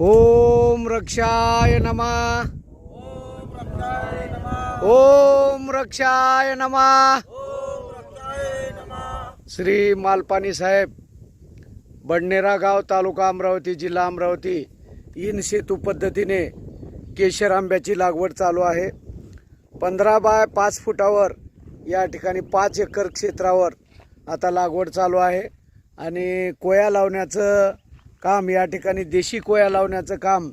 ओम रक्षाय नमा। ओम रक्षाय नमा। श्री मालपाणी साहेब बडनेरा गाव तालुका अमरावती जिल्हा अमरावती इन सेतू पद्धतीने केशर आंब्याची लागवड चालू आहे. पंधरा बाय पाच फुटावर या ठिकाणी पाच एकर क्षेत्रावर आता लागवड चालू आहे. आणि कोया लावण्याचं काम या ठिकाणी देशी कोया लावण्याचं काम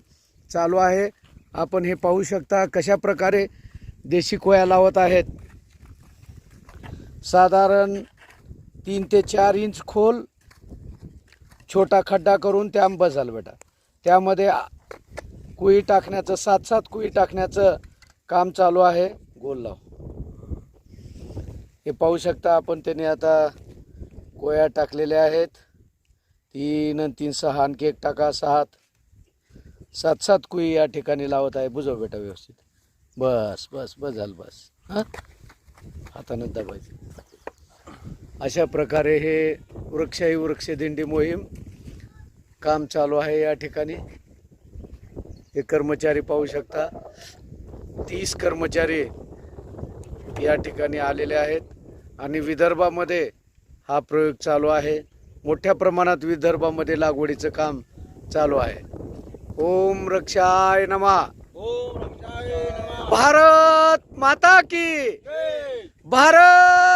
चालू आहे. आपण हे पाहू शकता कशा प्रकारे देशी कोया लावत आहेत. साधारण तीन ते चार इंच खोल छोटा खड्डा करून त्या बसाल बेटा. त्यामध्ये कुई टाकण्याचं सात सात कुई टाकण्याचं काम चालू आहे. गोल लाव. हे पाहू शकता आपण त्याने आता कोया टाकलेल्या आहेत. तीन आणि तीन सहा आणखी एक टाका सात. सात सात कुई या ठिकाणी लावत आहे बुजव बेटा व्यवस्थित. बस बस बस झालं बस. हां? हातानं दाबायचं. अशा प्रकारे हे वृक्षाही वृक्षदिंडी मोहीम काम चालू आहे या ठिकाणी. हे कर्मचारी पाहू शकता. तीस कर्मचारी या ठिकाणी आलेले आहेत. आणि विदर्भामध्ये हा प्रयोग चालू आहे. मोठ्या प्रमाणात विदर्भामध्ये लागवडीचं काम चालू आहे. ओम रक्षाय नमा. भारत माता की भारत माता की